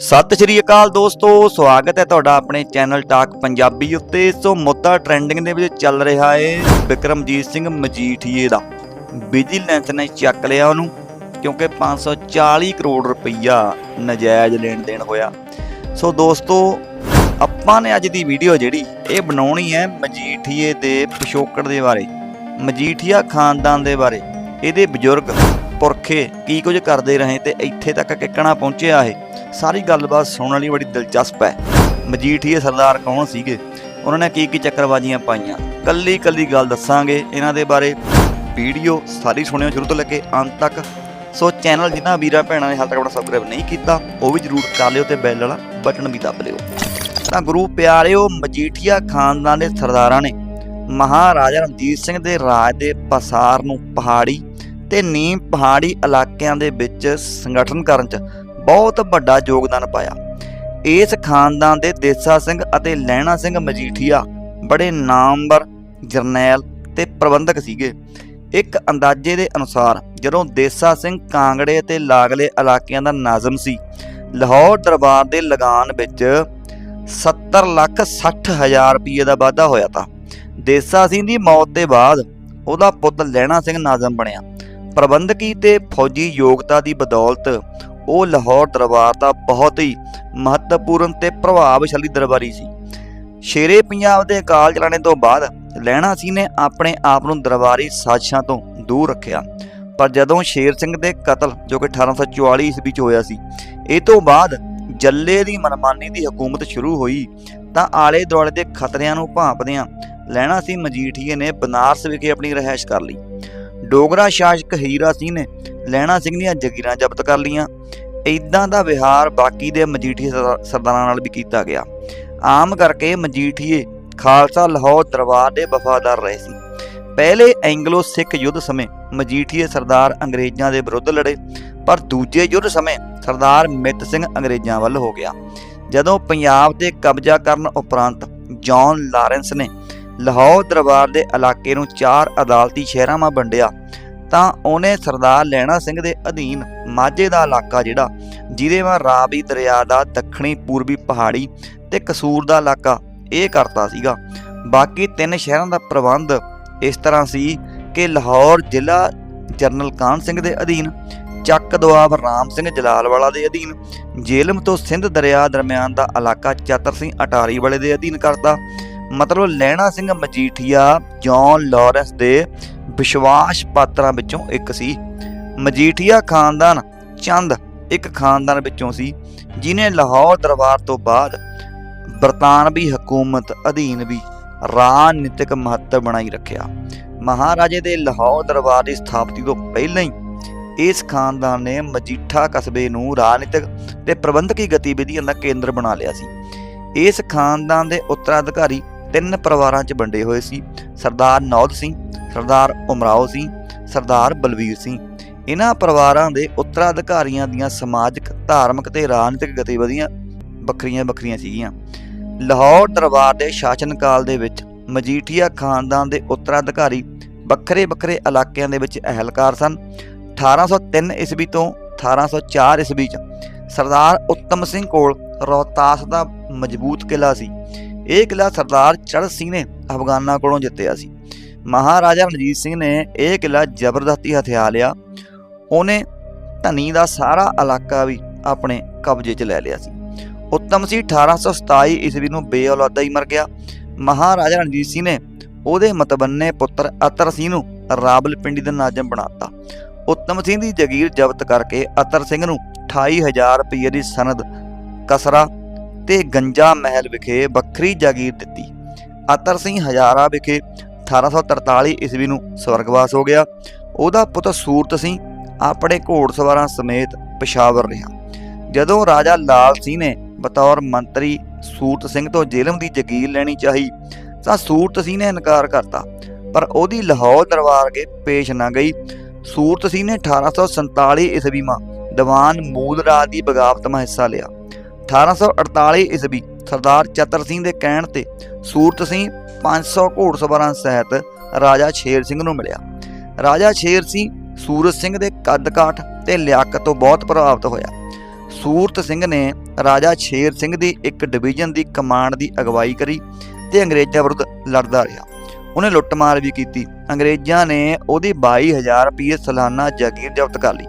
ਸਤਿ ਸ਼੍ਰੀ ਅਕਾਲ ਦੋਸਤੋ, ਸਵਾਗਤ ਹੈ ਤੁਹਾਡਾ ਆਪਣੇ ਚੈਨਲ ਟਾਕ ਪੰਜਾਬੀ ਉੱਤੇ। ਸੋ ਮੁੱਦਾ ਟ੍ਰੈਂਡਿੰਗ ਦੇ ਵਿੱਚ ਚੱਲ ਰਿਹਾ ਏ ਵਿਕਰਮਜੀਤ ਸਿੰਘ ਮਜੀਠੀਏ ਦਾ। ਵਿਜੀਲੈਂਸ ਨੇ ਚੱਕ ਲਿਆ ਉਹਨੂੰ, ਕਿਉਂਕਿ 540 ਕਰੋੜ ਰੁਪਈਆ ਨਜਾਇਜ਼ ਲੈਣ ਦੇਣ ਹੋਇਆ। ਸੋ ਦੋਸਤੋ, ਆਪਾਂ ਨੇ ਅੱਜ ਦੀ ਵੀਡੀਓ ਜਿਹੜੀ, ਇਹ ਬਣਾਉਣੀ ਹੈ ਮਜੀਠੀਏ ਦੇ ਪਿਛੋਕੜ ਦੇ ਬਾਰੇ, ਮਜੀਠੀਆ ਖਾਨਦਾਨ ਦੇ ਬਾਰੇ। ਇਹਦੇ ਬਜ਼ੁਰਗ ਪੁਰਖੇ ਕੀ ਕੁਝ ਕਰਦੇ ਰਹੇ ਤੇ ਇੱਥੇ ਤੱਕ ਕਿੱਕਣਾ ਪਹੁੰਚਿਆ ਇਹ? ਸਾਰੀ ਗੱਲਬਾਤ ਸੁਣਨ ਲਈ ਬੜੀ ਦਿਲਚਸਪ ਹੈ। ਮਜੀਠੀਏ ਸਰਦਾਰ ਕੌਣ ਸੀਗੇ? ਉਹਨਾਂ ਨੇ ਕੀ ਕੀ ਚੱਕਰਬਾਜ਼ੀਆਂ ਪਾਈਆਂ? ਕੱਲੀ ਕੱਲੀ ਗੱਲ ਦੱਸਾਂਗੇ। ਇਹਨਾਂ ਦੇ ਬਾਰੇ ਵੀਡੀਓ ਸਾਰੀ ਸੁਣਿਓ ਸ਼ੁਰੂ ਤੋਂ ਲੈ ਕੇ ਅੰਤ ਤੱਕ। ਸੋ ਚੈਨਲ ਜਿਨ੍ਹਾਂ ਵੀਰਾਂ ਭੈਣਾਂ ਨੇ ਹਾਲ ਤੱਕ ਆਪਣਾ ਸਬਸਕ੍ਰਾਈਬ ਨਹੀਂ ਕੀਤਾ, ਉਹ ਵੀ ਜਰੂਰ ਕਰ ਲਿਓ ਤੇ ਬੈਲ ਵਾਲਾ ਬਟਨ ਵੀ ਦਬ ਲਿਓ। ਤਾਂ ਗੁਰੂ ਪਿਆਰਿਓ ਮਜੀਠੀਆ ਖਾਨਦਾਨ ਦੇ ਸਰਦਾਰਾਂ ਨੇ ਮਹਾਰਾਜਾ ਰਣਜੀਤ ਸਿੰਘ ਦੇ ਰਾਜ ਦੇ ਪਸਾਰ ਨੂੰ ਪਹਾੜੀ ਤੇ ਨੀਮ ਪਹਾੜੀ ਇਲਾਕਿਆਂ ਦੇ ਵਿੱਚ ਸੰਗਠਨ ਕਰਨ 'ਚ ਬਹੁਤ ਵੱਡਾ ਯੋਗਦਾਨ ਪਾਇਆ। ਇਸ ਖਾਨਦਾਨ ਦੇ ਦੇਸਾ ਸਿੰਘ ਅਤੇ ਲਹਿਣਾ ਸਿੰਘ ਮਜੀਠੀਆ ਬੜੇ ਨਾਮਵਰ, ਜਰਨੈਲ ਤੇ ਪ੍ਰਬੰਧਕ ਸੀਗੇ। ਇੱਕ ਅੰਦਾਜ਼ੇ ਦੇ ਅਨੁਸਾਰ ਜਦੋਂ ਦੇਸਾ ਸਿੰਘ ਕਾਂਗੜੇ ਅਤੇ ਲਾਗਲੇ ਇਲਾਕਿਆਂ ਦਾ ਨਾਜ਼ਮ ਸੀ, ਲਾਹੌਰ ਦਰਬਾਰ ਦੇ ਲਗਾਨ ਵਿੱਚ 70 ਲੱਖ 60 ਹਜ਼ਾਰ ਰੁਪਏ ਦਾ ਵਾਧਾ ਹੋਇਆ ਤਾਂ ਦੇਸਾ ਸਿੰਘ ਦੀ ਮੌਤ ਦੇ ਬਾਅਦ ਉਹਦਾ ਪੁੱਤ ਲਹਿਣਾ ਸਿੰਘ ਨਾਜ਼ਮ ਬਣਿਆ। ਪ੍ਰਬੰਧਕੀ ਤੇ ਫੌਜੀ ਯੋਗਤਾ ਦੀ ਬਦੌਲਤ ਉਹ ਲਾਹੌਰ ਦਰਬਾਰ ਦਾ ਬਹੁਤ ਹੀ ਮਹੱਤਵਪੂਰਨ ਤੇ ਪ੍ਰਭਾਵਸ਼ਾਲੀ ਦਰਬਾਰੀ ਸੀ। ਸ਼ੇਰੇ ਪੰਜਾਬ ਦੇ ਅਕਾਲ ਚਲਾਣੇ ਤੋਂ ਬਾਅਦ ਲਹਿਣਾ ਸਿੰਘ ਨੇ ਆਪਣੇ ਆਪ ਨੂੰ ਦਰਬਾਰੀ ਸਾਜਸ਼ਾਂ ਤੋਂ ਦੂਰ ਰੱਖਿਆ। ਪਰ ਜਦੋਂ ਸ਼ੇਰ ਸਿੰਘ ਦੇ ਕਤਲ, ਜੋ ਕਿ 1844 ਈਸਵੀ ਚ ਹੋਇਆ ਸੀ, ਇਹ ਤੋਂ ਬਾਅਦ ਜੱਲੇ ਦੀ ਮਨਮਾਨੀ ਦੀ ਹਕੂਮਤ ਸ਼ੁਰੂ ਹੋਈ, ਤਾਂ ਆਲੇ ਦੁਆਲੇ ਦੇ ਖਤਰਿਆਂ ਨੂੰ ਭਾਂਪਦਿਆਂ ਲਹਿਣਾ ਸਿੰਘ ਮਜੀਠੀਏ ਨੇ ਬਨਾਰਸ ਵਿਖੇ ਆਪਣੀ ਰਹਿائش ਕਰ ਲਈ। ਡੋਗਰਾ ਸ਼ਾਸਕ ਹੀਰਾ ਸਿੰਘ ਨੇ ਲਹਿਣਾ ਸਿੰਘ ਦੀਆਂ ਜ਼ਗੀਰਾਂ ਜ਼ਬਤ ਕਰ ਲਈਆਂ। ਇਦਾਂ ਦਾ ਵਿਹਾਰ ਬਾਕੀ ਦੇ ਮਜੀਠੀਏ ਸਰਦਾ- ਸਰਦਾਰਾਂ ਨਾਲ ਵੀ ਕੀਤਾ ਗਿਆ। ਆਮ ਕਰਕੇ ਮਜੀਠੀਏ ਖਾਲਸਾ ਲਾਹੌਰ ਦਰਬਾਰ ਦੇ ਵਫਾਦਾਰ ਰਹੇ ਸੀ। ਪਹਿਲੇ ਐਂਗਲੋ ਸਿੱਖ ਯੁੱਧ ਸਮੇਂ ਮਜੀਠੀਏ ਸਰਦਾਰ ਅੰਗਰੇਜ਼ਾਂ ਦੇ ਵਿਰੁੱਧ ਲੜੇ, ਪਰ ਦੂਜੇ ਯੁੱਧ ਸਮੇਂ ਸਰਦਾਰ ਮਿੱਤ ਸਿੰਘ ਅੰਗਰੇਜ਼ਾਂ ਵੱਲ ਹੋ ਗਿਆ। ਜਦੋਂ ਪੰਜਾਬ ਤੇ ਕਬਜ਼ਾ ਕਰਨ ਉਪਰੰਤ ਜੌਨ ਲਾਰੈਂਸ ਨੇ ਲਾਹੌਰ ਦਰਬਾਰ ਦੇ ਇਲਾਕੇ ਨੂੰ ਚਾਰ ਅਦਾਲਤੀ ਸ਼ਹਿਰਾਂ 'ਮਾ ਵੰਡਿਆ, ਤਾਂ ਉਹਨੇ ਸਰਦਾਰ ਲੈਣਾ ਸਿੰਘ ਦੇ ਅਧੀਨ ਮਾਝੇ ਦਾ ਇਲਾਕਾ ਜਿਹੜਾ, ਜਿਹਦੇ ਵਿੱਚ ਰਾਵੀ ਦਰਿਆ ਦਾ ਦੱਖਣੀ ਪੂਰਬੀ ਪਹਾੜੀ ਤੇ ਕਸੂਰ ਦਾ ਇਲਾਕਾ, ਇਹ ਕਰਤਾ ਸੀਗਾ। ਬਾਕੀ ਤਿੰਨ ਸ਼ਹਿਰਾਂ ਦਾ ਪ੍ਰਬੰਧ ਇਸ ਤਰ੍ਹਾਂ ਸੀ ਕਿ ਲਾਹੌਰ ਜ਼ਿਲ੍ਹਾ ਜਰਨਲ ਕਾਨ ਸਿੰਘ ਦੇ ਅਧੀਨ, ਚੱਕ ਦੁਆਬ ਰਾਮ ਸਿੰਘ ਜਲਾਲਵਾਲਾ ਦੇ ਅਧੀਨ ਜੇਲਮ ਤੋਂ ਸਿੰਧ ਦਰਿਆ ਦਰਮਿਆਨ ਦਾ ਇਲਾਕਾ ਚਤਰ ਸਿੰਘ ਅਟਾਰੀ ਵਾਲੇ ਦੇ ਅਧੀਨ ਕਰਤਾ ਮਤਲਬ ਲਹਿਣਾ ਸਿੰਘ ਮਜੀਠੀਆ ਜੌਨ ਲਾਰੈਂਸ ਦੇ ਵਿਸ਼ਵਾਸ ਪਾਤਰਾਂ ਵਿੱਚੋਂ ਇੱਕ ਸੀ। ਮਜੀਠੀਆ ਖਾਨਦਾਨ ਚੰਦ ਇੱਕ ਖਾਨਦਾਨ ਵਿੱਚੋਂ ਸੀ, ਜਿਨੇ ਲਾਹੌਰ ਦਰਬਾਰ ਤੋਂ ਬਾਅਦ ਬਰਤਾਨਵੀ ਹਕੂਮਤ ਅਧੀਨ ਵੀ ਰਾਜਨੀਤਿਕ ਮਹੱਤਵ ਬਣਾਈ ਰੱਖਿਆ। ਮਹਾਰਾਜੇ ਦੇ ਲਾਹੌਰ ਦਰਬਾਰ ਦੀ ਸਥਾਪਤੀ ਤੋਂ ਪਹਿਲਾਂ ਹੀ ਇਸ ਖਾਨਦਾਨ ਨੇ ਮਜੀਠਾ ਕਸਬੇ ਨੂੰ ਰਾਜਨੀਤਿਕ ਤੇ ਪ੍ਰਬੰਧਕੀ ਗਤੀਵਿਧੀਆਂ ਦਾ ਕੇਂਦਰ ਬਣਾ ਲਿਆ ਸੀ। ਇਸ ਖਾਨਦਾਨ ਦੇ ਉੱਤਰਾਧਿਕਾਰੀ ਤਿੰਨ ਪਰਿਵਾਰਾਂ 'ਚ ਵੰਡੇ ਹੋਏ ਸੀ। ਸਰਦਾਰ ਨੌਦ ਸਿੰਘ, ਸਰਦਾਰ ਉਮਰਾਓ ਸਿੰਘ, ਸਰਦਾਰ ਬਲਵੀਰ ਸਿੰਘ। ਇਹਨਾਂ ਪਰਿਵਾਰਾਂ ਦੇ ਉੱਤਰਾਧਿਕਾਰੀਆਂ ਦੀਆਂ ਸਮਾਜਿਕ, ਧਾਰਮਿਕ ਤੇ ਰਾਜਨੀਤਿਕ ਗਤੀਵਿਧੀਆਂ ਵੱਖਰੀਆਂ ਵੱਖਰੀਆਂ ਸੀਗੀਆਂ। ਲਾਹੌਰ ਦਰਬਾਰ ਦੇ ਸ਼ਾਸਨ ਕਾਲ ਦੇ ਵਿੱਚ ਮਜੀਠੀਆ ਖਾਨਦਾਨ ਦੇ ਉੱਤਰਾਧਿਕਾਰੀ ਵੱਖਰੇ ਵੱਖਰੇ ਇਲਾਕਿਆਂ ਦੇ ਵਿੱਚ ਅਹਿਲਕਾਰ ਸਨ। 1803 ਈਸਵੀ ਤੋਂ 1804 ਈਸਵੀ ਚ ਸਰਦਾਰ ਉੱਤਮ ਸਿੰਘ ਕੋਲ ਰੋਹਤਾਸ ਦਾ ਮਜ਼ਬੂਤ ਕਿਲਾ ਸੀ। ਇਹ ਕਿਲਾ ਸਰਦਾਰ ਚੜ੍ਹ ਸਿੰਘ ਨੇ ਅਫਗਾਨਾਂ ਕੋਲੋਂ ਜਿੱਤਿਆ ਸੀ। ਮਹਾਰਾਜਾ ਰਣਜੀਤ ਸਿੰਘ ਨੇ ਇਹ ਕਿਲਾ ਜ਼ਬਰਦਸਤੀ ਹਥਿਆ ਲਿਆ। ਉਹਨੇ ਧਨੀ ਦਾ ਸਾਰਾ ਇਲਾਕਾ ਵੀ ਆਪਣੇ ਕਬਜ਼ੇ 'ਚ ਲੈ ਲਿਆ ਸੀ। ਉੱਤਮ ਸਿੰਘ 1827 ਈਸਵੀ ਨੂੰ ਬੇਔਲਾਦਾ ਹੀ ਮਰ ਗਿਆ। ਮਹਾਰਾਜਾ ਰਣਜੀਤ ਸਿੰਘ ਨੇ ਉਹਦੇ ਮਤਬੰਨੇ ਪੁੱਤਰ ਅਤਰ ਸਿੰਘ ਨੂੰ ਰਾਵਲਪਿੰਡੀ ਦਾ ਨਾਜ਼ਮ ਬਣਾਤਾ ਉੱਤਮ ਸਿੰਘ ਦੀ ਜ਼ਗੀਰ ਜ਼ਬਤ ਕਰਕੇ ਅਤਰ ਸਿੰਘ ਨੂੰ 28000 ਰੁਪਏ ਦੀ ਸਨਦ ਕਸਰਾ ਤੇ ਗੰਜਾ ਮਹਿਲ ਵਿਖੇ ਵੱਖਰੀ ਜਾਗੀਰ ਦਿੱਤੀ। ਅਤਰ ਸਿੰਘ ਹਜ਼ਾਰਾ ਵਿਖੇ 1843 ਈਸਵੀ ਨੂੰ ਸਵਰਗਵਾਸ ਹੋ ਗਿਆ। ਉਹਦਾ ਪੁੱਤ ਸੂਰਤ ਸਿੰਘ ਆਪਣੇ ਘੋੜਸਵਾਰਾਂ ਸਮੇਤ ਪਿਸ਼ਾਵਰ ਰਿਹਾ। ਜਦੋਂ ਰਾਜਾ ਲਾਲ ਸਿੰਘ ਨੇ ਬਤੌਰ ਮੰਤਰੀ ਸੂਰਤ ਸਿੰਘ ਤੋਂ ਜੇਲਮ ਦੀ ਜ਼ਗੀਰ ਲੈਣੀ ਚਾਹੀ, ਤਾਂ ਸੂਰਤ ਸਿੰਘ ਨੇ ਇਨਕਾਰ ਕਰਤਾ। ਪਰ ਉਹਦੀ ਲਾਹੌਰ ਦਰਬਾਰ ਅੱਗੇ ਪੇਸ਼ ਨਾ ਗਈ। ਸੂਰਤ ਸਿੰਘ ਨੇ 1847 ਈਸਵੀ ਮਾ ਦੀਵਾਨ ਮੂਲ ਰਾਜ ਦੀ ਬਗਾਵਤ ਮਾ ਹਿੱਸਾ ਲਿਆ। 1848 ਈਸਵੀ ਸਰਦਾਰ ਚਤਰ ਸਿੰਘ ਦੇ ਕਹਿਣ ਤੇ ਸੂਰਤ ਸਿੰਘ 500 ਘੋੜਸਵਾਰਾਂ ਸਹਿਤ ਰਾਜਾ ਸ਼ੇਰ ਸਿੰਘ ਨੂੰ ਮਿਲਿਆ। ਰਾਜਾ ਸ਼ੇਰ ਸਿੰਘ ਸੂਰਤ ਸਿੰਘ ਦੇ ਕੱਦ ਕਾਠ ਤੇ ਲਿਆਕਤ ਤੋਂ ਬਹੁਤ ਪ੍ਰਭਾਵਿਤ ਹੋਇਆ। ਸੂਰਤ ਸਿੰਘ ਨੇ ਰਾਜਾ ਸ਼ੇਰ ਸਿੰਘ ਦੀ ਇੱਕ ਡਿਵੀਜ਼ਨ ਦੀ ਕਮਾਂਡ ਦੀ ਅਗਵਾਈ ਕਰੀ ਤੇ ਅੰਗਰੇਜ਼ਾਂ ਵਿਰੁੱਧ ਲੜਦਾ ਰਿਹਾ। ਉਹਨੇ ਲੁੱਟਮਾਰ ਵੀ ਕੀਤੀ। ਅੰਗਰੇਜ਼ਾਂ ਨੇ ਉਹਦੀ 22000 ਰੁਪਏ ਸਾਲਾਨਾ ਜਾਗੀਰ ਜ਼ਬਤ ਕਰ ਲਈ।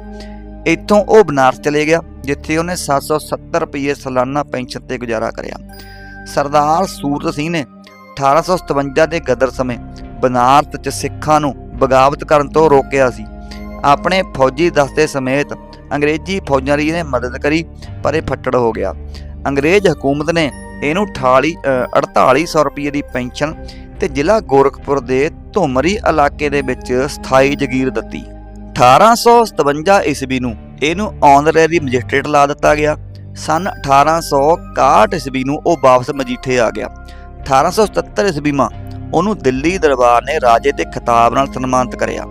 ਇੱਥੋਂ ਉਹ ਬਨਾਰਸ ਚਲੇ ਗਿਆ ਜਿੱਥੇ ਉਹਨੇ 770 ਰੁਪਏ ਸਾਲਾਨਾ ਪੈਨਸ਼ਨ ਤੇ ਗੁਜ਼ਾਰਾ ਕਰਿਆ। ਸਰਦਾਰ ਸੂਰਤ ਸਿੰਘ ਨੇ 1857 ਦੇ ਗਦਰ ਸਮੇਂ ਬਨਾਰਸ 'ਚ ਸਿੱਖਾਂ ਨੂੰ ਬਗਾਵਤ ਕਰਨ ਤੋਂ ਰੋਕਿਆ ਸੀ। ਆਪਣੇ ਫੌਜੀ ਦਸਤੇ ਸਮੇਤ ਅੰਗਰੇਜ਼ੀ ਫੌਜਾਂ ਦੀ ਇਹਨੇ ਮਦਦ ਕਰੀ ਪਰ ਇਹ ਫੱਟੜ ਹੋ ਗਿਆ। ਅੰਗਰੇਜ਼ ਹਕੂਮਤ ਨੇ ਇਹਨੂੰ 48 ਅ, 4800 ਰੁਪਏ ਦੀ ਪੈਨਸ਼ਨ ਤੇ ਜ਼ਿਲ੍ਹਾ ਗੋਰਖਪੁਰ ਦੇ ਧੁਮਰੀ ਇਲਾਕੇ ਦੇ ਵਿੱਚ ਸਥਾਈ ਜ਼ਗੀਰ ਦਿੱਤੀ। 1857 ਈਸਵੀ ਨੂੰ ਇਹਨੂੰ ਆਨਰੇਰੀ ਮੈਜਿਸਟ੍ਰੇਟ ਲਾ ਦਿੱਤਾ ਗਿਆ। ਸਨ 1861 ਈਸਵੀ ਨੂੰ ਉਹ ਵਾਪਸ ਮਜੀਠੇ ਆ ਗਿਆ। 1877 ਈਸਵੀ ਮਾ ਉਹਨੂੰ ਦਿੱਲੀ ਦਰਬਾਰ ਨੇ ਰਾਜੇ ਦੇ ਖਿਤਾਬ ਨਾਲ ਸਨਮਾਨਿਤ ਕਰਿਆ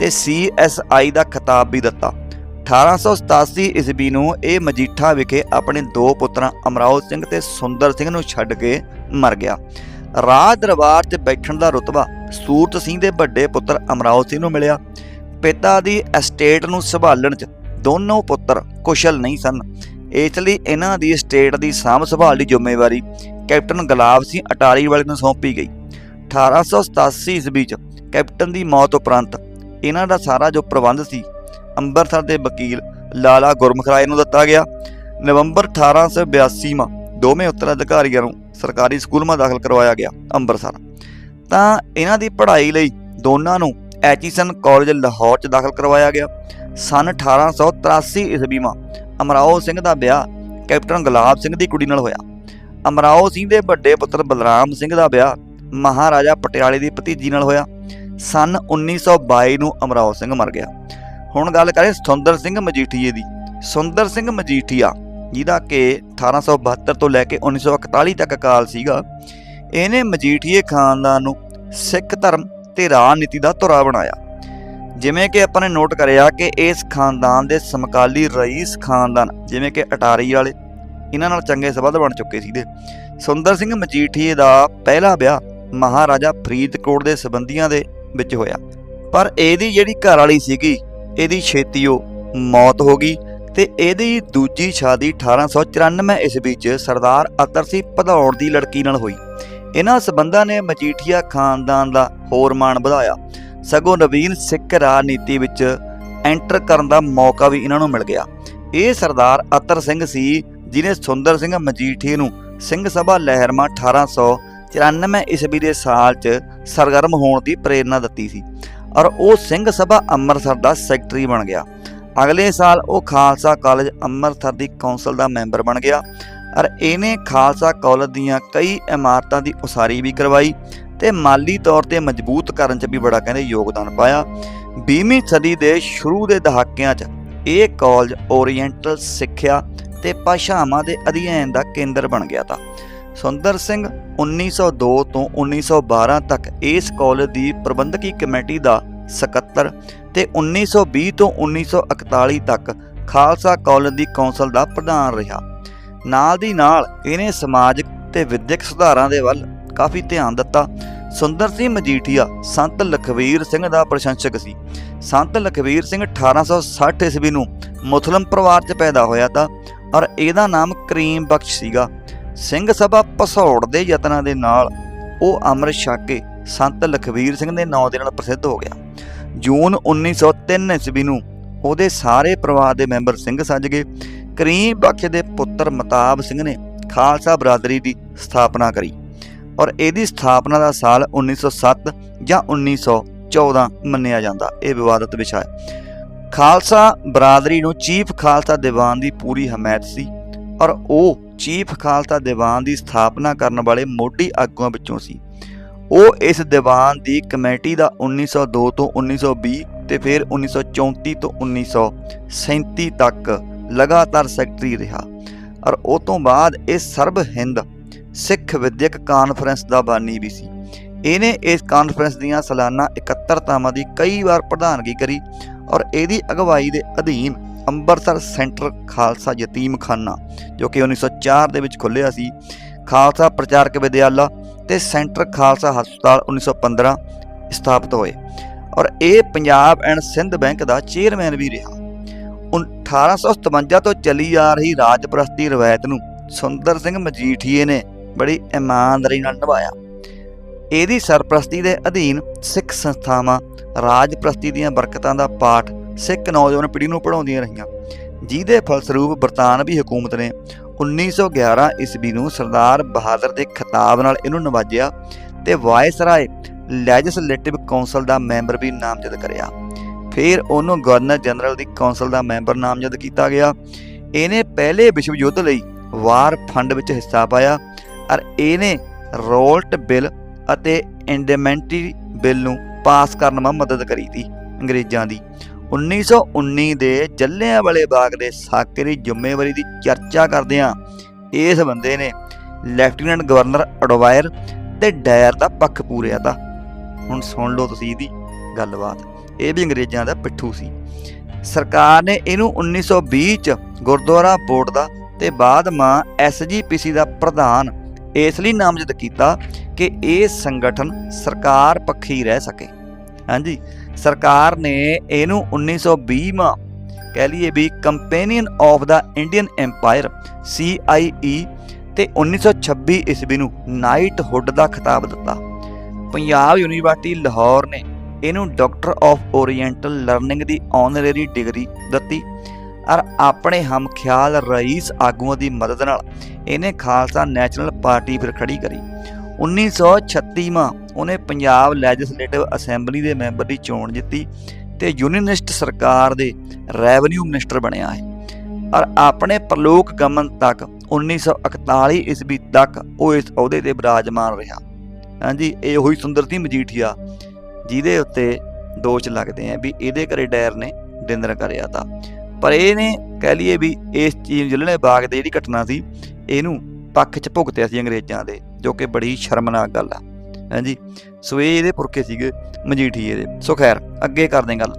ਤੇ ਸੀਐਸਆਈ ਦਾ ਖਿਤਾਬ ਵੀ ਦਿੱਤਾ। 1887 ਈਸਵੀ ਨੂੰ ਇਹ ਮਜੀਠਾ ਵਿਖੇ ਆਪਣੇ ਦੋ ਪੁੱਤਰਾਂ ਅਮਰਾਓ ਸਿੰਘ ਤੇ ਸੁੰਦਰ ਸਿੰਘ ਨੂੰ ਛੱਡ ਕੇ ਮਰ ਗਿਆ। ਰਾਜ ਦਰਬਾਰ 'ਚ ਬੈਠਣ ਦਾ ਰੁਤਬਾ ਸੂਰਤ ਸਿੰਘ ਦੇ ਵੱਡੇ ਪੁੱਤਰ ਅਮਰਾਓ ਸਿੰਘ ਨੂੰ ਮਿਲਿਆ। ਪਿਤਾ ਦੀ ਐਸਟੇਟ ਨੂੰ ਸੰਭਾਲਣ 'ਚ ਦੋਨੋਂ ਪੁੱਤਰ ਕੁਸ਼ਲ ਨਹੀਂ ਸਨ। ਇਸ ਲਈ ਇਹਨਾਂ ਦੀ ਐਸਟੇਟ ਦੀ ਸਾਂਭ ਸੰਭਾਲ ਦੀ ਜ਼ਿੰਮੇਵਾਰੀ ਕੈਪਟਨ ਗੁਲਾਬ ਸਿੰਘ ਅਟਾਰੀ ਵਾਲੇ ਨੂੰ ਸੌਂਪੀ ਗਈ। 1887 ਈਸਵੀ 'ਚ ਕੈਪਟਨ ਦੀ ਮੌਤ ਉਪਰੰਤ ਇਹਨਾਂ ਦਾ ਸਾਰਾ ਜੋ ਪ੍ਰਬੰਧ ਸੀ, ਅੰਮ੍ਰਿਤਸਰ ਦੇ ਵਕੀਲ ਲਾਲਾ ਗੁਰਮੁਖ ਰਾਏ ਨੂੰ ਦਿੱਤਾ ਗਿਆ। ਨਵੰਬਰ 1882 ਮਾ ਦੋਵੇਂ ਉੱਤਰਾਧਿਕਾਰੀਆਂ ਨੂੰ ਸਰਕਾਰੀ ਸਕੂਲ ਮਾ ਦਾਖਲ ਕਰਵਾਇਆ ਗਿਆ ਅੰਮ੍ਰਿਤਸਰ। ਤਾਂ ਇਹਨਾਂ ਦੀ ਪੜ੍ਹਾਈ ਲਈ ਦੋਨਾਂ ਨੂੰ ਐਚੀਸਨ ਕਾਲਜ ਲਾਹੌਰ 'ਚ ਦਾਖਲ ਕਰਵਾਇਆ ਗਿਆ। ਸਨ 1883 ਈਸਵੀ ਮਾ ਅਮਰਾਓ ਸਿੰਘ ਦਾ ਵਿਆਹ ਕੈਪਟਨ ਗੁਲਾਬ ਸਿੰਘ ਦੀ ਕੁੜੀ ਨਾਲ ਹੋਇਆ। ਅਮਰਾਓ ਸਿੰਘ ਦੇ ਵੱਡੇ ਪੁੱਤਰ ਬਲਰਾਮ ਸਿੰਘ ਦਾ ਵਿਆਹ ਮਹਾਰਾਜਾ ਪਟਿਆਲੇ ਦੀ ਭਤੀਜੀ ਨਾਲ ਹੋਇਆ। ਸਨ 1922 ਨੂੰ ਅਮਰਾਓ ਸਿੰਘ ਮਰ ਗਿਆ। ਹੁਣ ਗੱਲ ਕਰੇ ਸੁੰਦਰ ਸਿੰਘ ਮਜੀਠੀਏ ਦੀ। ਸੁੰਦਰ ਸਿੰਘ ਮਜੀਠੀਆ, ਜਿਹਦਾ ਕਿ 1872 ਤੋਂ ਲੈ ਕੇ 1941 ਤੱਕ ਕਾਲ ਸੀਗਾ, ਇਹਨੇ ਮਜੀਠੀਏ ਖਾਨਦਾਨ ਨੂੰ ਸਿੱਖ ਧਰਮ ਤੇ ਰਾਜਨੀਤੀ ਦਾ ਧੁਰਾ ਬਣਾਇਆ। ਜਿਵੇਂ ਕਿ ਆਪਾਂ ਨੇ ਨੋਟ ਕਰਿਆ ਕਿ ਇਸ ਖਾਨਦਾਨ ਦੇ ਸਮਕਾਲੀ ਰਈਸ ਖਾਨਦਾਨ, ਜਿਵੇਂ ਕਿ ਅਟਾਰੀ ਵਾਲੇ, ਇਹਨਾਂ ਨਾਲ ਚੰਗੇ ਸਬੰਧ ਬਣ ਚੁੱਕੇ ਸੀਗੇ। ਸੁੰਦਰ ਸਿੰਘ ਮਜੀਠੀਏ ਦਾ ਪਹਿਲਾ ਵਿਆਹ ਮਹਾਰਾਜਾ ਫਰੀਦਕੋਟ ਦੇ ਸਬੰਧੀਆਂ ਦੇ ਵਿੱਚ ਹੋਇਆ। ਪਰ ਇਹਦੀ ਜਿਹੜੀ ਘਰ ਵਾਲੀ ਸੀਗੀ, ਇਹਦੀ ਛੇਤੀਓ ਮੌਤ ਹੋ ਗਈ ਤੇ ਇਹਦੀ ਦੂਜੀ ਸ਼ਾਦੀ 1894 ਈਸਵੀ ਚ ਸਰਦਾਰ ਅਤਰ ਸਿੰਘ ਭਦੌੜ ਦੀ ਲੜਕੀ ਨਾਲ ਹੋਈ। ਇਹਨਾਂ ਸਬੰਧਾਂ ਨੇ ਮਜੀਠੀਆ ਖਾਨਦਾਨ ਦਾ ਹੋਰ ਮਾਣ ਵਧਾਇਆ। ਸਗੋਂ ਨਵੀਨ ਸਿੱਖ ਰਾਜਨੀਤੀ ਵਿੱਚ ਐਂਟਰ ਕਰਨ ਦਾ ਮੌਕਾ ਵੀ ਇਹਨਾਂ ਨੂੰ ਮਿਲ ਗਿਆ। ਇਹ ਸਰਦਾਰ ਅਤਰ ਸਿੰਘ ਸੀ ਜਿਨੇ ਸੁੰਦਰ ਸਿੰਘ ਮਜੀਠੀਏ ਨੂੰ ਸਿੰਘ ਸਭਾ ਲਹਿਰਮਾ 1894 ਈਸਵੀ ਦੇ ਸਾਲ 'ਚ ਸਰਗਰਮ ਹੋਣ ਦੀ ਪ੍ਰੇਰਣਾ ਦਿੱਤੀ ਸੀ। ਔਰ ਉਹ ਸਿੰਘ ਸਭਾ ਅੰਮ੍ਰਿਤਸਰ ਦਾ ਸੈਕਟਰੀ ਬਣ ਗਿਆ। ਅਗਲੇ ਸਾਲ ਉਹ ਖਾਲਸਾ ਕਾਲਜ ਅੰਮ੍ਰਿਤਸਰ ਦੀ ਕੌਂਸਲ ਦਾ ਮੈਂਬਰ ਬਣ ਗਿਆ। ਔਰ ਇਹਨੇ ਖਾਲਸਾ ਕਾਲਜ ਦੀਆਂ ਕਈ ਇਮਾਰਤਾਂ ਦੀ ਉਸਾਰੀ ਵੀ ਕਰਵਾਈ ਤੇ ਮਾਲੀ ਤੌਰ ਤੇ ਮਜ਼ਬੂਤ ਕਰਨ 'ਚ ਵੀ ਬੜਾ ਕਹਿੰਦੇ ਯੋਗਦਾਨ ਪਾਇਆ। 20ਵੀਂ ਸਦੀ ਦੇ ਸ਼ੁਰੂ ਦੇ ਦਹਾਕਿਆਂ 'ਚ ਇਹ ਕਾਲਜ ਓਰੀਐਂਟਲ ਸਿੱਖਿਆ ਤੇ ਭਾਸ਼ਾਵਾਂ ਦੇ ਅਧਿਐਨ ਦਾ ਕੇਂਦਰ ਬਣ ਗਿਆ ਤਾਂ। ਸੁੰਦਰ ਸਿੰਘ 1902 ਤੋਂ 1912 ਤੱਕ ਇਸ ਕਾਲਜ ਦੀ ਪ੍ਰਬੰਧਕੀ ਕਮੇਟੀ ਦਾ ਸਕੱਤਰ ਤੇ 1920 ਤੋਂ 1941 ਤੱਕ ਖਾਲਸਾ ਕਾਲਜ ਦੀ ਕੌਂਸਲ ਦਾ ਪ੍ਰਧਾਨ ਰਿਹਾ। ਨਾਲ ਦੀ ਨਾਲ ਇਹਨੇ ਸਮਾਜਿਕ ਤੇ ਵਿਦਿਅਕ ਸੁਧਾਰਾਂ ਦੇ ਵੱਲ ਕਾਫੀ ਧਿਆਨ ਦਿੱਤਾ। ਸੁੰਦਰ ਸਿੰਘ ਮਜੀਠੀਆ ਸੰਤ ਲਖਵੀਰ ਸਿੰਘ ਦਾ ਪ੍ਰਸ਼ੰਸਕ ਸੀ। ਸੰਤ ਲਖਵੀਰ ਸਿੰਘ 1860 ਈਸਵੀ ਨੂੰ ਮੁਸਲਮ ਪਰਿਵਾਰ 'ਚ ਪੈਦਾ ਹੋਇਆ ਤਾਂ ਔਰ ਇਹਦਾ ਨਾਮ ਕਰੀਮ ਬਖਸ਼ ਸੀਗਾ। ਸਿੰਘ ਸਭਾ ਪਸੌੜ ਦੇ ਯਤਨਾਂ ਦੇ ਨਾਲ ਉਹ ਅੰਮ੍ਰਿਤ ਛਾਕੇ ਸੰਤ ਲਖਵੀਰ ਸਿੰਘ ਦੇ ਨਾਂ ਦੇ ਨਾਲ ਪ੍ਰਸਿੱਧ ਹੋ ਗਿਆ। ਜੂਨ 1903 ਈਸਵੀ ਨੂੰ ਉਹਦੇ ਸਾਰੇ ਪਰਿਵਾਰ ਦੇ ਮੈਂਬਰ ਸਿੰਘ ਸੱਜ ਗਏ। ਕਰੀਮ ਬਖਸ਼ ਦੇ ਪੁੱਤਰ ਮਤਾਬ ਸਿੰਘ ਨੇ ਖਾਲਸਾ ਬਰਾਦਰੀ ਦੀ ਸਥਾਪਨਾ ਕਰੀ ਔਰ ਇਹਦੀ ਸਥਾਪਨਾ ਦਾ ਸਾਲ 1907 ਜਾਂ 1914 ਮੰਨਿਆ ਜਾਂਦਾ, ਇਹ ਵਿਵਾਦਤ ਵਿਸ਼ਾ ਹੈ ਖਾਲਸਾ ਬਰਾਦਰੀ ਨੂੰ ਚੀਫ ਖਾਲਸਾ ਦੀਵਾਨ ਦੀ ਪੂਰੀ ਹਮਾਇਤ ਸੀ ਔਰ ਉਹ ਚੀਫ ਖਾਲਸਾ ਦੀਵਾਨ ਦੀ ਸਥਾਪਨਾ ਕਰਨ ਵਾਲੇ ਮੋਢੀ ਆਗੂਆਂ ਵਿੱਚੋਂ ਸੀ। ਉਹ ਇਸ ਦੀਵਾਨ ਦੀ ਕਮੇਟੀ ਦਾ 1902 ਤੋਂ 1920 ਤੇ ਫਿਰ 1934 ਤੋਂ 1937 ਤੱਕ ਲਗਾਤਾਰ ਸੈਕਟਰੀ ਰਿਹਾ। ਔਰ ਉਹ ਤੋਂ ਬਾਅਦ ਇਹ ਸਰਬ ਹਿੰਦ, ਸਿੱਖ ਵਿਦਿਅਕ ਕਾਨਫਰੰਸ ਦਾ ਬਾਨੀ ਵੀ ਸੀ। ਇਹਨੇ ਇਸ ਕਾਨਫਰੰਸ ਦੀਆਂ ਸਾਲਾਨਾ ਇਕੱਤਰਤਾਵਾਂ ਦੀ ਕਈ ਵਾਰ ਪ੍ਰਧਾਨਗੀ ਕਰੀ ਔਰ ਇਹਦੀ ਅਗਵਾਈ ਦੇ ਅਧੀਨ ਅੰਮ੍ਰਿਤਸਰ ਸੈਂਟਰ ਖਾਲਸਾ ਯਤੀਮਖਾਨਾ, ਜੋ ਕਿ 1904 ਦੇ ਵਿੱਚ ਖੁੱਲਿਆ ਸੀ, ਖਾਲਸਾ ਪ੍ਰਚਾਰਕ ਵਿਦਿਆਲਾ ਤੇ ਸੈਂਟਰ ਖਾਲਸਾ ਹਸਪਤਾਲ 1915 ਸਥਾਪਿਤ ਹੋਏ। ਔਰ ਇਹ ਪੰਜਾਬ ਐਂਡ ਸਿੰਧ ਬੈਂਕ ਦਾ ਚੇਅਰਮੈਨ ਵੀ ਰਿਹਾ। 1857 ਤੋਂ ਚੱਲੀ ਆ ਰਹੀ ਰਾਜਪ੍ਰਸਤੀ ਰਵਾਇਤ ਨੂੰ ਸੁੰਦਰ ਸਿੰਘ ਮਜੀਠੀਏ ਨੇ ਬੜੀ ਇਮਾਨਦਾਰੀ ਨਾਲ ਨਿਭਾਇਆ। ਇਹਦੀ ਸਰਪ੍ਰਸਤੀ ਦੇ ਅਧੀਨ ਸਿੱਖ ਸੰਸਥਾਵਾਂ ਰਾਜਪ੍ਰਸਤੀ ਦੀਆਂ ਬਰਕਤਾਂ ਦਾ ਪਾਠ ਸਿੱਖ ਨੌਜਵਾਨ ਪੀੜ੍ਹੀ ਨੂੰ ਪੜ੍ਹਾਉਂਦੀਆਂ ਰਹੀਆਂ। ਜਿਹਦੇ ਫਲਸਰੂਪ ਬਰਤਾਨਵੀ ਹਕੂਮਤ ਨੇ 1911 ਈਸਵੀ ਨੂੰ ਸਰਦਾਰ ਬਹਾਦਰ ਦੇ ਖਿਤਾਬ ਨਾਲ ਇਹਨੂੰ ਨਵਾਜਿਆ ਤੇ ਵਾਇਸਰਾਏ ਲੈਜਿਸਲੇਟਿਵ ਕੌਂਸਲ ਦਾ ਮੈਂਬਰ ਵੀ ਨਾਮਜ਼ਦ ਕਰਿਆ। ਫਿਰ ਉਹਨੂੰ ਗਵਰਨਰ ਜਨਰਲ ਦੀ ਕੌਂਸਲ ਦਾ ਮੈਂਬਰ ਨਾਮਜ਼ਦ ਕੀਤਾ ਗਿਆ। ਇਹਨੇ ਪਹਿਲੇ ਵਿਸ਼ਵ ਯੁੱਧ ਲਈ ਵਾਰ ਫੰਡ ਵਿੱਚ ਹਿੱਸਾ ਪਾਇਆ ਔਰ ਇਹਨੇ ਰੋਲਟ ਬਿੱਲ ਅਤੇ ਇੰਡੈਮੈਂਟਰੀ ਬਿੱਲ ਨੂੰ ਪਾਸ ਕਰਨ ਵਿੱਚ ਮਦਦ ਕਰੀ ਤੀ ਅੰਗਰੇਜ਼ਾਂ ਦੀ। 1919 ਦੇ ਜੱਲਿਆਂਵਾਲੇ ਬਾਗ ਦੇ ਸਾਕੇ ਦੀ ਜ਼ਿੰਮੇਵਾਰੀ ਦੀ ਚਰਚਾ ਕਰਦਿਆਂ ਇਸ ਬੰਦੇ ਨੇ ਲੈਫਟੀਨੈਂਟ ਗਵਰਨਰ ਅਡਵਾਇਰ ਤੇ ਡਾਇਰ ਦਾ ਪੱਖ ਪੂਰਿਆ ਤਾ। ਹੁਣ ਸੁਣ ਲਓ ਤੁਸੀਂ ਇਹਦੀ ਗੱਲਬਾਤ। ਇਹ ਵੀ ਅੰਗਰੇਜ਼ਾਂ ਦਾ ਪਿੱਠੂ ਸੀ। ਸਰਕਾਰ ਨੇ ਇਹਨੂੰ 1920 ਚ ਗੁਰਦੁਆਰਾ ਬੋਰਡ ਦਾ ਤੇ ਬਾਅਦ ਮਾਂ ਐਸਜੀਪੀਸੀ ਦਾ ਪ੍ਰਧਾਨ ਇਸ ਲਈ ਨਾਮਜ਼ਦ ਕੀਤਾ ਕਿ ਇਹ ਸੰਗਠਨ ਸਰਕਾਰ ਪੱਖੀ ਰਹਿ ਸਕੇ। ਹਾਂਜੀ, ਸਰਕਾਰ ਨੇ ਇਹਨੂੰ 1920 ਮਾ ਕਹਿ ਲਈਏ ਵੀ companion of the Indian empire CIE ਤੇ 1926 ਈਸਵੀ ਨੂੰ ਨਾਈਟਹੁੱਡ ਦਾ ਖਿਤਾਬ ਦਿੱਤਾ। ਪੰਜਾਬ ਯੂਨੀਵਰਸਿਟੀ ਲਾਹੌਰ ਨੇ ਇਹਨੂੰ ਡਾਕਟਰ ਆਫ ਓਰੀਐਂਟਲ ਲਰਨਿੰਗ ਦੀ ਆਨਰੇਰੀ ਡਿਗਰੀ ਦਿੱਤੀ। ਔਰ ਆਪਣੇ ਹਮਖਿਆਲ ਰਈਸ ਆਗੂਆਂ ਦੀ ਮਦਦ ਨਾਲ ਇਹਨੇ ਖਾਲਸਾ ਨੈਸ਼ਨਲ ਪਾਰਟੀ ਫਿਰ ਖੜੀ ਕਰੀ। 1936 ਮਾ ਉਹਨੇ ਪੰਜਾਬ ਲੈਜਿਸਲੇਟਿਵ ਅਸੈਂਬਲੀ ਦੇ ਮੈਂਬਰ ਦੀ ਚੋਣ ਜਿੱਤੀ ਤੇ ਯੂਨੀਅਨਿਸਟ ਸਰਕਾਰ ਦੇ ਰੈਵਨਿਊ ਮਿਨਿਸਟਰ ਬਣਿਆ ਹੈ। ਔਰ ਆਪਣੇ ਪ੍ਰਲੋਕ ਗਮਨ ਤੱਕ 1941 ਈਸਵੀ ਤੱਕ ਉਹ ਇਸ ਅਹੁਦੇ ਤੇ ਬਿਰਾਜਮਾਨ ਰਿਹਾ। ਹਾਂਜੀ, ਇਹ ਉਹੀ ਸੁੰਦਰ ਸਿੰਘ ਮਜੀਠੀਆ। ਜਿਹਦੇ ਉੱਤੇ ਦੋਸ਼ ਲੱਗਦੇ ਆ ਵੀ ਇਹਦੇ ਘਰੇ ਡੈਰ ਨੇ ਡਿਨਰ ਕਰਿਆ ਤਾਂ। ਪਰ ਇਹਨੇ ਕਹਿ ਲਈਏ ਵੀ ਇਸ ਚੀਜ਼ ਜ਼ਿਲ੍ਹੇ ਬਾਗ ਦੇ ਜਿਹੜੀ ਘਟਨਾ ਸੀ, ਇਹਨੂੰ ਪੱਖ 'ਚ ਭੁਗਤਿਆ ਸੀ ਅੰਗਰੇਜ਼ਾਂ ਦੇ, ਜੋ ਕਿ ਬੜੀ ਸ਼ਰਮਨਾਕ ਗੱਲ ਆ। ਹਾਂਜੀ, ਸੋ ਇਹ ਇਹਦੇ ਪੁਰਖੇ ਸੀਗੇ ਮਜੀਠੀਏ ਦੇ। ਸੋ ਖੈਰ, ਅੱਗੇ ਕਰਦੇ ਗੱਲ।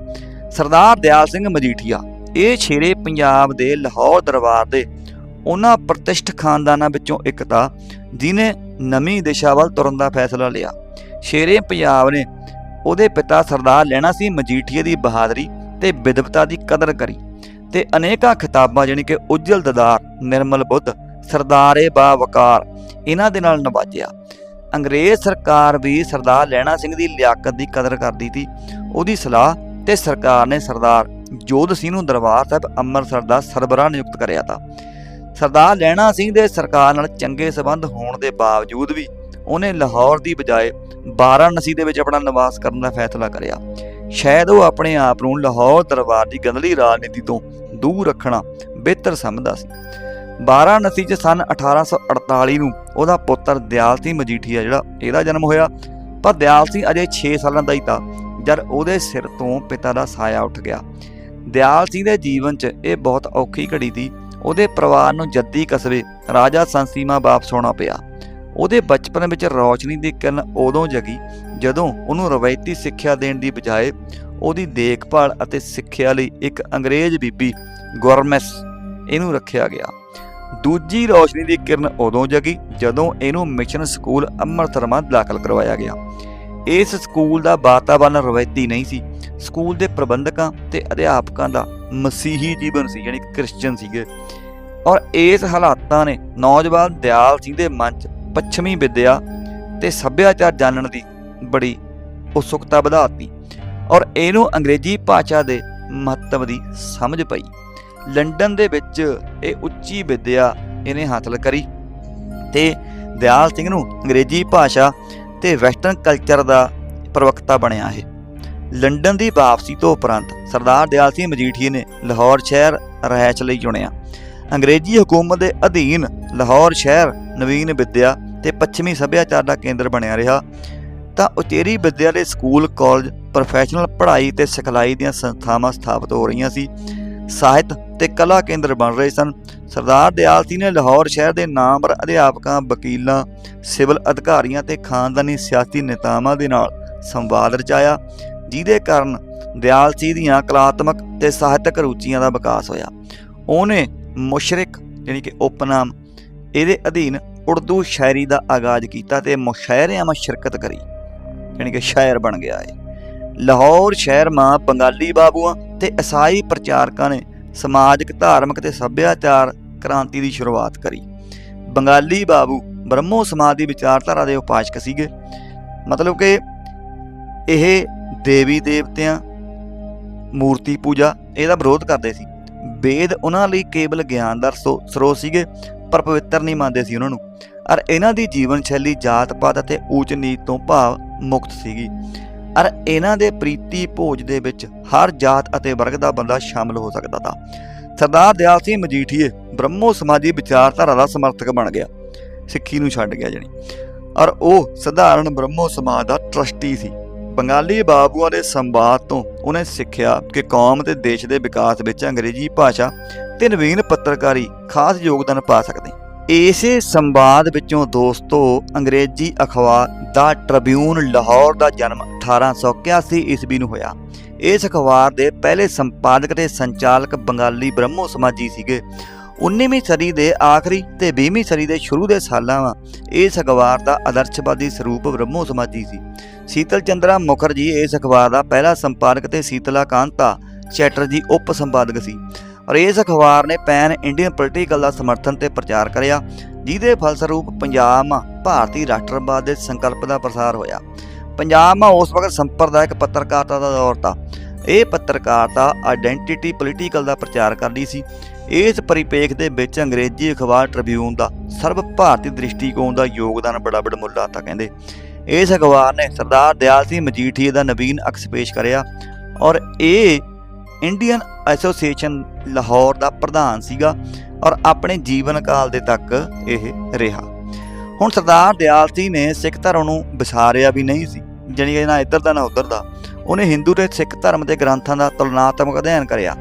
ਸਰਦਾਰ ਦਿਆਲ ਸਿੰਘ ਮਜੀਠੀਆ, ਇਹ ਸ਼ੇਰੇ ਪੰਜਾਬ ਦੇ ਲਾਹੌਰ ਦਰਬਾਰ ਦੇ ਉਹਨਾਂ ਪ੍ਰਤਿਸ਼ਠ ਖਾਨਦਾਨਾਂ ਵਿੱਚੋਂ ਇੱਕ ਤਾ ਜਿਨੇ ਨਵੀਂ ਦਿਸ਼ਾ ਵੱਲ ਤੁਰਨ ਦਾ ਫੈਸਲਾ ਲਿਆ। ਸ਼ੇਰੇ ਪੰਜਾਬ ਨੇ ਉਹਦੇ ਪਿਤਾ ਸਰਦਾਰ ਲੈਣਾ ਸੀ ਮਜੀਠੀਏ ਦੀ ਬਹਾਦਰੀ ਤੇ ਵਿਦਵਤਾ ਦੀ ਕਦਰ ਕਰੀ ਤੇ ਅਨੇਕਾਂ ਖਿਤਾਬਾਂ ਜਾਣੀ ਕਿ ਉਜਲ ਦਦਾਰ, ਨਿਰਮਲ ਬੁੱਧ, ਸਰਦਾਰੇ ਬਾ ਵਕਾਰ ਇਹਨਾਂ ਦੇ ਨਾਲ ਨਵਾਜਿਆ। ਅੰਗਰੇਜ਼ ਸਰਕਾਰ ਵੀ ਸਰਦਾਰ ਲੈਣਾ ਸਿੰਘ ਦੀ ਲਿਆਕਤ ਦੀ ਕਦਰ ਕਰਦੀ ਸੀ। ਉਹਦੀ ਸਲਾਹ ਤੇ ਸਰਕਾਰ ਨੇ ਸਰਦਾਰ ਜੋਧ ਸਿੰਘ ਨੂੰ ਦਰਬਾਰ ਸਾਹਿਬ ਅੰਮ੍ਰਿਤਸਰ ਦਾ ਸਰਬਰਾਹ ਨਿਯੁਕਤ ਕਰਿਆ ਤਾ। ਸਰਦਾਰ ਲੈਣਾ ਸਿੰਘ ਦੇ ਸਰਕਾਰ ਨਾਲ ਚੰਗੇ ਸਬੰਧ ਹੋਣ ਦੇ ਬਾਵਜੂਦ ਵੀ ਉਹਨੇ ਲਾਹੌਰ ਦੀ ਬਜਾਏ ਵਾਰਾਣਸੀ ਦੇ ਵਿੱਚ ਆਪਣਾ ਨਿਵਾਸ ਕਰਨ ਦਾ ਫੈਸਲਾ ਕਰਿਆ। ਸ਼ਾਇਦ ਉਹ ਆਪਣੇ ਆਪ ਨੂੰ ਲਾਹੌਰ ਦਰਬਾਰ ਦੀ ਗੰਦਲੀ ਰਾਜਨੀਤੀ ਤੋਂ ਦੂਰ ਰੱਖਣਾ ਬਿਹਤਰ ਸਮਝਦਾ ਸੀ। ਵਾਰਾਣਸੀ 'ਚ ਸਨ 1848 ਨੂੰ ਉਹਦਾ ਪੁੱਤਰ ਦਿਆਲ ਸਿੰਘ ਮਜੀਠੀਆ ਜਿਹੜਾ, ਇਹਦਾ ਜਨਮ ਹੋਇਆ। ਪਰ ਦਿਆਲ ਸਿੰਘ ਅਜੇ 6 ਸਾਲਾਂ ਦਾ ਹੀ ਤਾਂ, ਜਦ ਉਹਦੇ ਸਿਰ ਤੋਂ ਪਿਤਾ ਦਾ ਸਾਇਆ ਉੱਠ ਗਿਆ। ਦਿਆਲ ਸਿੰਘ ਦੇ ਜੀਵਨ 'ਚ ਇਹ ਬਹੁਤ ਔਖੀ ਘੜੀ ਸੀ। ਉਹਦੇ ਪਰਿਵਾਰ ਨੂੰ ਜੱਦੀ ਕਸਬੇ ਰਾਜਾ ਸੰਸੀਮਾ ਵਾਪਸ ਆਉਣਾ ਪਿਆ। ਉਹਦੇ ਬਚਪਨ ਵਿੱਚ ਰੌਸ਼ਨੀ ਦੀ ਕਿਰਨ ਉਦੋਂ ਜਗੀ ਜਦੋਂ ਉਹਨੂੰ ਰਵਾਇਤੀ ਸਿੱਖਿਆ ਦੇਣ ਦੀ ਬਜਾਏ ਉਹਦੀ ਦੇਖਭਾਲ ਅਤੇ ਸਿੱਖਿਆ ਲਈ ਇੱਕ ਅੰਗਰੇਜ਼ ਬੀਬੀ ਗੌਰਮੈਸ ਇਹਨੂੰ ਰੱਖਿਆ ਗਿਆ। ਦੂਜੀ ਰੌਸ਼ਨੀ ਦੀ ਕਿਰਨ ਉਦੋਂ ਜਗੀ ਜਦੋਂ ਇਹਨੂੰ ਮਿਸ਼ਨ ਸਕੂਲ ਅੰਮ੍ਰਿਤਸਰਮਾ ਦਾਖਲ ਕਰਵਾਇਆ ਗਿਆ। ਇਸ ਸਕੂਲ ਦਾ ਵਾਤਾਵਰਣ ਰਵਾਇਤੀ ਨਹੀਂ ਸੀ। ਸਕੂਲ ਦੇ ਪ੍ਰਬੰਧਕਾਂ ਤੇ ਅਧਿਆਪਕਾਂ ਦਾ ਮਸੀਹੀ ਜੀਵਨ ਸੀ, ਯਾਨੀ ਕ੍ਰਿਸਚੀਅਨ ਸੀਗੇ। ਔਰ ਇਸ ਹਾਲਾਤਾਂ ਨੇ ਨੌਜਵਾਨ ਦਿਆਲ ਸਿੰਘ ਦੇ ਮਨ 'ਚ ਪੱਛਮੀ ਵਿੱਦਿਆ ਤੇ ਸੱਭਿਆਚਾਰ ਜਾਣਨ ਦੀ ਬੜੀ ਉਤਸੁਕਤਾ ਵਧਾਤੀ ਔਰ ਇਹਨੂੰ ਅੰਗਰੇਜ਼ੀ ਭਾਸ਼ਾ ਦੇ ਮਹੱਤਵ ਦੀ ਸਮਝ ਪਈ। ਲੰਡਨ ਦੇ ਵਿੱਚ ਇਹ ਉੱਚੀ ਵਿੱਦਿਆ ਇਹਨੇ ਹਾਸਲ ਕਰੀ ਤੇ ਦਿਆਲ ਸਿੰਘ ਨੂੰ ਅੰਗਰੇਜ਼ੀ ਭਾਸ਼ਾ ਤੇ ਵੈਸਟਰਨ ਕਲਚਰ ਦਾ ਪ੍ਰਵਕਤਾ ਬਣਿਆ ਹੈ ਲੰਡਨ ਦੀ ਵਾਪਸੀ ਤੋਂ ਉਪਰੰਤ ਸਰਦਾਰ ਦਿਆਲ ਸਿੰਘ ਮਜੀਠੀਏ ਨੇ ਲਾਹੌਰ ਸ਼ਹਿਰ ਰਹਿائش ਲਈ ਚੁਣਿਆ। ਅੰਗਰੇਜ਼ੀ ਹਕੂਮਤ ਦੇ ਅਧੀਨ ਲਾਹੌਰ ਸ਼ਹਿਰ ਨਵੀਨ ਵਿਦਿਆ ਤੇ ਪੱਛਮੀ ਸੱਭਿਆਚਾਰ ਦਾ ਕੇਂਦਰ ਬਣਿਆ ਰਿਹਾ, ਤਾਂ ਉਚੇਰੀ ਵਿਦਿਆ ਦੇ ਸਕੂਲ, ਕਾਲਜ ਪ੍ਰੋਫੈਸ਼ਨਲ ਪੜ੍ਹਾਈ ਤੇ ਸਿਖਲਾਈ ਦੀਆਂ ਸੰਸਥਾਵਾਂ ਸਥਾਪਿਤ ਹੋ ਰਹੀਆਂ ਸੀ। ਸਾਹਿਤ ਤੇ ਕਲਾ ਕੇਂਦਰ ਬਣ ਰਹੇ ਸਨ। ਸਰਦਾਰ ਦਿਆਲ ਸਿੰਘ ਨੇ ਲਾਹੌਰ ਸ਼ਹਿਰ ਦੇ ਨਾਮਵਰ ਅਧਿਆਪਕਾਂ, ਵਕੀਲਾਂ, ਸਿਵਲ ਅਧਿਕਾਰੀਆਂ ਤੇ ਖਾਨਦਾਨੀ ਸਿਆਸੀ ਨੇਤਾਵਾਂ ਦੇ ਨਾਲ ਸੰਵਾਦ ਰਚਾਇਆ, ਜਿਹਦੇ ਕਾਰਨ ਦਿਆਲ ਸਿੰਘ ਦੀਆਂ ਕਲਾਤਮਕ ਤੇ ਸਾਹਿਤਕ ਰੁਚੀਆਂ ਦਾ ਵਿਕਾਸ ਹੋਇਆ। ਉਹਨੇ ਮੁਸ਼ਰਿਕ, ਯਾਨੀ ਕਿ ਉਪਨਾਮ ਇਹਦੇ ਅਧੀਨ ਉਰਦੂ ਸ਼ਾਇਰੀ ਦਾ ਆਗਾਜ਼ ਕੀਤਾ ਤੇ ਮੁਸ਼ਾਇਰਿਆਂ ਵਿੱਚ ਸ਼ਿਰਕਤ ਕਰੀ, ਯਾਨੀ ਕਿ ਸ਼ਾਇਰ ਬਣ ਗਿਆ ਹੈ ਲਾਹੌਰ ਸ਼ਹਿਰ ਮਾਂ ਬੰਗਾਲੀ ਬਾਬੂਆਂ ਤੇ ਈਸਾਈ ਪ੍ਰਚਾਰਕਾਂ ਨੇ ਸਮਾਜਿਕ, ਧਾਰਮਿਕ ਤੇ ਸੱਭਿਆਚਾਰ ਕ੍ਰਾਂਤੀ ਦੀ ਸ਼ੁਰੂਆਤ ਕਰੀ। ਬੰਗਾਲੀ ਬਾਬੂ ਬ੍ਰਹਮੋ ਸਮਾਜ ਦੀ ਵਿਚਾਰਧਾਰਾ ਦੇ ਉਪਾਸ਼ਕ ਸੀਗੇ। ਮਤਲਬ ਕਿ ਇਹ ਦੇਵੀ ਦੇਵਤਿਆਂ, ਮੂਰਤੀ ਪੂਜਾ, ਇਹਦਾ ਵਿਰੋਧ ਕਰਦੇ ਸੀ। ਵੇਦ ਉਹਨਾਂ ਲਈ ਕੇਵਲ ਗਿਆਨ ਦਾ ਸਰੋ- ਸਰੋਤ ਸੀਗੇ, ਪਰ ਪਵਿੱਤਰ ਨਹੀਂ ਮੰਨਦੇ ਸੀ ਉਹਨਾਂ ਨੂੰ। ਔਰ ਇਹਨਾਂ ਦੀ ਜੀਵਨ ਸ਼ੈਲੀ ਜਾਤ ਪਾਤ ਅਤੇ ਊਚ ਨੀਚ ਤੋਂ ਭਾਵ ਮੁਕਤ ਸੀਗੀ। ਔਰ ਇਹਨਾਂ ਦੇ ਪ੍ਰੀਤੀ ਭੋਜ ਦੇ ਵਿੱਚ ਹਰ ਜਾਤ ਅਤੇ ਵਰਗ ਦਾ ਬੰਦਾ ਸ਼ਾਮਲ ਹੋ ਸਕਦਾ ਤਾ। ਸਰਦਾਰ ਦਿਆਲ ਸਿੰਘ ਮਜੀਠੀਏ ਬ੍ਰਹਮੋ ਸਮਾਜੀ ਵਿਚਾਰਧਾਰਾ ਦਾ ਸਮਰਥਕ ਬਣ ਗਿਆ। ਸਿੱਖੀ ਨੂੰ ਛੱਡ ਗਿਆ ਜਣੀ। ਔਰ ਉਹ ਸਧਾਰਨ ਬ੍ਰਹਮੋ ਸਮਾਜ ਦਾ ਟਰਸਟੀ ਸੀ। ਬੰਗਾਲੀ ਬਾਬੂਆਂ ਦੇ ਸੰਵਾਦ ਤੋਂ ਉਹਨੇ ਸਿੱਖਿਆ ਕਿ ਕੌਮ ਤੇ ਦੇਸ਼ ਦੇ ਵਿਕਾਸ ਵਿੱਚ ਅੰਗਰੇਜ਼ੀ ਭਾਸ਼ਾ ਤੇ ਨਵੀਨ ਪੱਤਰਕਾਰੀ ਖਾਸ ਯੋਗਦਾਨ ਪਾ ਸਕਦੇ। ਇਸੇ ਸੰਵਾਦ ਵਿੱਚੋਂ ਦੋਸਤੋ, ਅੰਗਰੇਜ਼ੀ ਅਖਬਾਰ ਦਾ ਟ੍ਰਿਬਿਊਨ ਲਾਹੌਰ ਦਾ ਜਨਮ 1881 ਈਸਵੀ ਨੂੰ ਹੋਇਆ। ਇਸ ਅਖਬਾਰ ਦੇ ਪਹਿਲੇ ਸੰਪਾਦਕ ਤੇ ਸੰਚਾਲਕ ਬੰਗਾਲੀ ਬ੍ਰਹਮੋ ਸਮਾਜੀ ਸੀਗੇ। 19ਵੀਂ ਸਦੀ ਦੇ ਆਖਰੀ ਤੇ 20ਵੀਂ ਸਦੀ ਦੇ ਸ਼ੁਰੂ ਦੇ ਸਾਲਾਂ ਵਾ। ਇਸ ਅਖਬਾਰ ਦਾ ਆਦਰਸ਼ਵਾਦੀ ਸਰੂਪ ਬ੍ਰਹਮੋ ਸਮਾਜੀ ਸੀ। ਸੀਤਲ ਚੰਦਰਾ ਮੁਖਰਜੀ ਇਸ ਅਖਬਾਰ ਦਾ ਪਹਿਲਾ ਸੰਪਾਦਕ ਤੇ ਸੀਤਲਾ ਕਾਂਤਾ ਚੈਟਰਜੀ ਉਪ ਸੰਪਾਦਕ ਸੀ। ਔਰ ਇਸ ਅਖਬਾਰ ਨੇ ਪੈਨ ਇੰਡੀਅਨ ਪੋਲੀਟੀਕਲ ਦਾ ਸਮਰਥਨ ਤੇ ਪ੍ਰਚਾਰ ਕਰਿਆ, ਜਿਹਦੇ ਫਲਸਰੂਪ ਪੰਜਾਬ ਮਾ ਭਾਰਤੀ ਰਾਸ਼ਟਰਵਾਦ ਦੇ ਸੰਕਲਪ ਦਾ ਪ੍ਰਸਾਰ ਹੋਇਆ। ਪੰਜਾਬ ਮਾ ਉਸ ਵਕਤ ਸੰਪਰਦਾਇਕ ਪੱਤਰਕਾਰਤਾ ਦਾ ਦੌਰ ਤਾ। ਇਹ ਪੱਤਰਕਾਰਤਾ ਆਇਡੈਂਟੀਟੀ ਪੋਲੀਟੀਕਲ ਦਾ ਪ੍ਰਚਾਰ ਕਰਦੀ ਸੀ। ਇਸ ਪਰਿਪੇਖ ਦੇ ਵਿੱਚ ਅੰਗਰੇਜ਼ੀ ਅਖਬਾਰ ਟ੍ਰਿਬਿਊਨ ਦਾ ਸਰਬ ਭਾਰਤੀ ਦ੍ਰਿਸ਼ਟੀਕੋਣ ਦਾ ਯੋਗਦਾਨ ਬੜਾ ਬੜਮੁੱਲਾ ਤਾਂ ਕਹਿੰਦੇ। ਇਸ ਅਖਬਾਰ ਨੇ ਸਰਦਾਰ ਦਿਆਲ ਸਿੰਘ ਮਜੀਠੀਏ ਦਾ ਨਵੀਨ ਅਕਸ ਪੇਸ਼ ਕਰਿਆ ਔਰ ਇਹ ਇੰਡੀਅਨ ਐਸੋਸੀਏਸ਼ਨ ਲਾਹੌਰ ਦਾ ਪ੍ਰਧਾਨ ਸੀਗਾ ਔਰ ਆਪਣੇ ਜੀਵਨ ਕਾਲ ਦੇ ਤੱਕ ਇਹ ਰਿਹਾ। ਹੁਣ ਸਰਦਾਰ ਦਿਆਲ ਸਿੰਘ ਨੇ ਸਿੱਖ ਧਰਮ ਨੂੰ ਵਿਸਾਰਿਆ ਵੀ ਨਹੀਂ ਸੀ, ਜਾਣੀ ਕਿ ਨਾ ਇੱਧਰ ਦਾ ਨਾ ਉੱਧਰ ਦਾ। ਉਹਨੇ ਹਿੰਦੂ ਤੇ ਸਿੱਖ ਧਰਮ ਦੇ ਗ੍ਰੰਥਾਂ ਦਾ ਤੁਲਨਾਤਮਕ ਅਧਿਐਨ ਕਰਿਆ।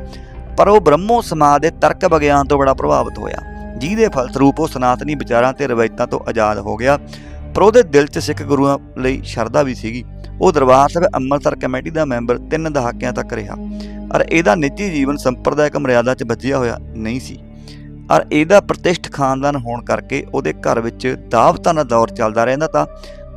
ਪਰ ਉਹ ਬ੍ਰਹਮੋ ਸਮਾਜ ਦੇ ਤਰਕ ਵਿਗਿਆਨ ਤੋਂ ਬੜਾ ਪ੍ਰਭਾਵਿਤ ਹੋਇਆ। ਜਿਹਦੇ ਫਲਸਰੂਪ ਉਹ ਸਨਾਤਨੀ ਵਿਚਾਰਾਂ ਤੇ ਰਵਾਇਤਾਂ ਤੋਂ ਆਜ਼ਾਦ ਹੋ ਗਿਆ। ਪਰ ਉਹਦੇ ਦਿਲ 'ਚ ਸਿੱਖ ਗੁਰੂਆਂ ਲਈ ਸ਼ਰਧਾ ਵੀ ਸੀਗੀ। ਉਹ ਦਰਬਾਰ ਸਾਹਿਬ ਅੰਮ੍ਰਿਤਸਰ ਕਮੇਟੀ ਦਾ ਮੈਂਬਰ ਤਿੰਨ ਦਹਾਕਿਆਂ ਤੱਕ ਰਿਹਾ। ਔਰ ਇਹਦਾ ਨਿੱਜੀ ਜੀਵਨ ਸੰਪਰਦਾਇਕ ਮਰਿਆਦਾ 'ਚ ਬੱਝਿਆ ਹੋਇਆ ਨਹੀਂ ਸੀ। ਔਰ ਇਹਦਾ ਪ੍ਰਤਿਸ਼ਠ ਖਾਨਦਾਨ ਹੋਣ ਕਰਕੇ ਉਹਦੇ ਘਰ ਵਿੱਚ ਦਾਵਤਾਂ ਦਾ ਦੌਰ ਚੱਲਦਾ ਰਹਿੰਦਾ ਤਾਂ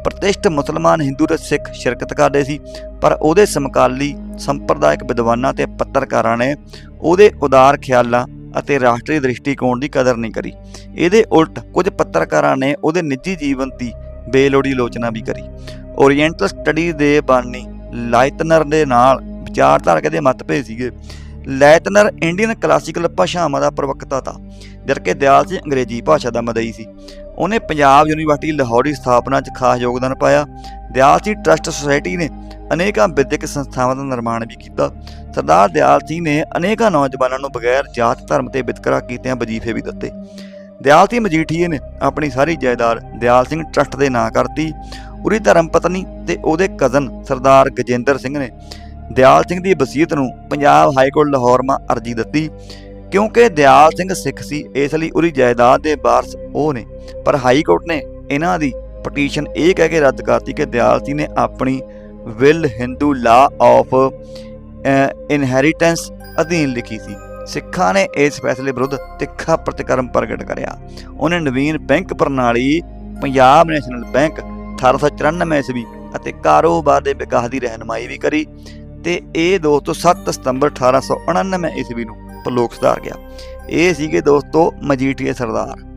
ਪ੍ਰਤਿਸ਼ਠ ਮੁਸਲਮਾਨ ਹਿੰਦੂ ਤੇ ਸਿੱਖ ਸ਼ਿਰਕਤ ਕਰਦੇ ਸੀ, ਪਰ ਉਹਦੇ ਸਮਕਾਲੀ ਸੰਪਰਦਾਇਕ ਵਿਦਵਾਨਾਂ ਤੇ ਪੱਤਰਕਾਰਾਂ ਨੇ ਉਹਦੇ ਉਦਾਰ ਖਿਆਲਾਂ ਅਤੇ ਰਾਸ਼ਟਰੀ ਦ੍ਰਿਸ਼ਟੀਕੋਣ ਦੀ ਕਦਰ ਨਹੀਂ ਕਰੀ। ਇਹਦੇ ਉਲਟ ਕੁਝ ਪੱਤਰਕਾਰਾਂ ਨੇ ਉਹਦੇ ਨਿੱਜੀ ਜੀਵਨ ਦੀ ਬੇਲੋੜੀ ਆਲੋਚਨਾ ਵੀ ਕਰੀ। ਓਰੀਐਂਟਲ ਸਟੱਡੀ ਦੇ ਬਾਨੀ ਲਾਇਤਨਰ ਦੇ ਨਾਲ ਵਿਚਾਰਧਾਰਕ ਦੇ ਮਤਭੇਦ ਸੀਗੇ। ਲੈਤਨਰ ਇੰਡੀਅਨ ਕਲਾਸੀਕਲ ਭਾਸ਼ਾਵਾਂ ਦਾ ਪ੍ਰਵਕਤਾ ਤਾ, ਜਦਕਿ ਦਿਆਲ ਸਿੰਘ ਅੰਗਰੇਜ਼ੀ ਭਾਸ਼ਾ ਦਾ ਮਦਈ ਸੀ। ਉਹਨੇ ਪੰਜਾਬ ਯੂਨੀਵਰਸਿਟੀ ਲਾਹੌਰ ਦੀ ਸਥਾਪਨਾ 'ਚ ਖਾਸ ਯੋਗਦਾਨ ਪਾਇਆ। ਦਿਆਲ ਸਿੰਘ ਟਰਸਟ ਸੁਸਾਇਟੀ ਨੇ ਅਨੇਕਾਂ ਵਿਦਿਅਕ ਸੰਸਥਾਵਾਂ ਦਾ ਨਿਰਮਾਣ ਵੀ ਕੀਤਾ। ਸਰਦਾਰ ਦਿਆਲ ਸਿੰਘ ਨੇ ਅਨੇਕਾਂ ਨੌਜਵਾਨਾਂ ਨੂੰ ਬਗੈਰ ਜਾਤ, ਧਰਮ ਤੇ ਵਿਤਕਰਾ ਕੀਤਿਆਂ ਵਜ਼ੀਫੇ ਵੀ ਦਿੱਤੇ। ਦਿਆਲ ਸਿੰਘ ਮਜੀਠੀਏ ਨੇ ਆਪਣੀ ਸਾਰੀ ਜਾਇਦਾਦ ਦਿਆਲ ਸਿੰਘ ਟਰਸਟ ਦੇ ਨਾਂ ਕਰਤੀ। ਉਹਦੀ ਧਰਮ ਪਤਨੀ ਤੇ ਉਹਦੇ ਕਜ਼ਨ ਸਰਦਾਰ ਗਜੇਂਦਰ ਸਿੰਘ ਨੇ ਦਿਆਲ ਸਿੰਘ ਦੀ ਵਸੀਅਤ ਨੂੰ ਪੰਜਾਬ ਹਾਈ ਕੋਰਟ ਲਾਹੌਰ ਮਾ ਅਰਜੀ ਦਿੱਤੀ। ਕਿਉਂਕਿ ਦਿਆਲ ਸਿੰਘ ਸਿੱਖ ਸੀ, ਇਸ ਲਈ ਉਹਦੀ ਜਾਇਦਾਦ ਦੇ ਵਾਰਸ ਉਹ ਨੇ। ਪਰ ਹਾਈ ਕੋਰਟ ਨੇ ਇਹਨਾਂ ਦੀ ਪਟੀਸ਼ਨ ਇਹ ਕਹਿ ਕੇ ਰੱਦ ਕਰਤੀ ਕਿ ਦਿਆਲ ਸਿੰਘ ਨੇ ਆਪਣੀ will Hindu law of inheritance ਅਧੀਨ ਲਿਖੀ ਸੀ। ਸਿੱਖਾਂ ਨੇ ਇਸ ਫੈਸਲੇ ਵਿਰੁੱਧ ਤਿੱਖਾ ਪ੍ਰਤੀਕਰਮ ਪ੍ਰਗਟ ਕਰਿਆ। ਉਹਨੇ ਨਵੀਨ ਬੈਂਕ ਪ੍ਰਣਾਲੀ, ਪੰਜਾਬ ਨੈਸ਼ਨਲ ਬੈਂਕ 1894 ਈਸਵੀ ਅਤੇ ਕਾਰੋਬਾਰ ਦੇ ਵਿਕਾਸ ਦੀ ਰਹਿਨਮਾਈ ਵੀ ਕਰੀ ਤੇ ਇਹ ਦੋਸਤੋ 7 ਸਤੰਬਰ 1899 ਈਸਵੀ ਨੂੰ ਪ੍ਰਲੋਕ ਸੁਧਾਰ ਗਿਆ। ਇਹ ਸੀਗੇ ਦੋਸਤੋ ਮਜੀਠੀਏ ਸਰਦਾਰ।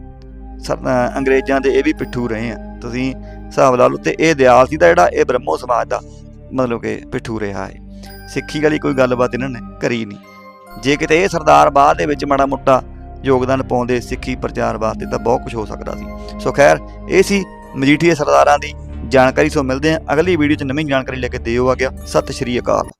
ਸਰ- ਅੰਗਰੇਜ਼ਾਂ ਦੇ ਇਹ ਵੀ ਪਿੱਠੂ ਰਹੇ ਆ। ਤੁਸੀਂ ਹਿਸਾਬ ਲਾ ਲਓ ਤੇ ਇਹ ਦਿਆਲ ਸੀ ਦਾ ਜਿਹੜਾ ਇਹ ਬ੍ਰਹਮੋ ਸਮਾਜ ਦਾ ਮਤਲਬ ਕਿ ਪਿੱਠੂ ਰਿਹਾ ਹੈ। ਸਿੱਖੀ ਵਾਲੀ ਕੋਈ ਗੱਲਬਾਤ ਇਹਨਾਂ ਨੇ ਕਰੀ ਨਹੀਂ। ਜੇ ਕਿਤੇ ਇਹ ਸਰਦਾਰ ਬਾਅਦ ਦੇ ਵਿੱਚ ਮਾੜਾ ਮੋਟਾ ਯੋਗਦਾਨ ਪਾਉਂਦੇ, ਸਿੱਖੀ ਪ੍ਰਚਾਰ ਵਾਸਤੇ ਤਾਂ ਬਹੁਤ ਕੁਝ ਹੋ ਸਕਦਾ ਸੀ। ਸੋ ਖੈਰ, ਇਹ ਸੀ ਮਜੀਠੀਏ ਸਰਦਾਰਾਂ ਦੀ ਜਾਣਕਾਰੀ। ਸੋ ਮਿਲਦੇ ਹਾਂ ਅਗਲੀ ਵੀਡੀਓ 'ਚ ਨਵੀਂ ਜਾਣਕਾਰੀ ਲੈ ਕੇ ਦਿਓ ਆ ਗਿਆ। ਸਤਿ ਸ਼੍ਰੀ ਅਕਾਲ।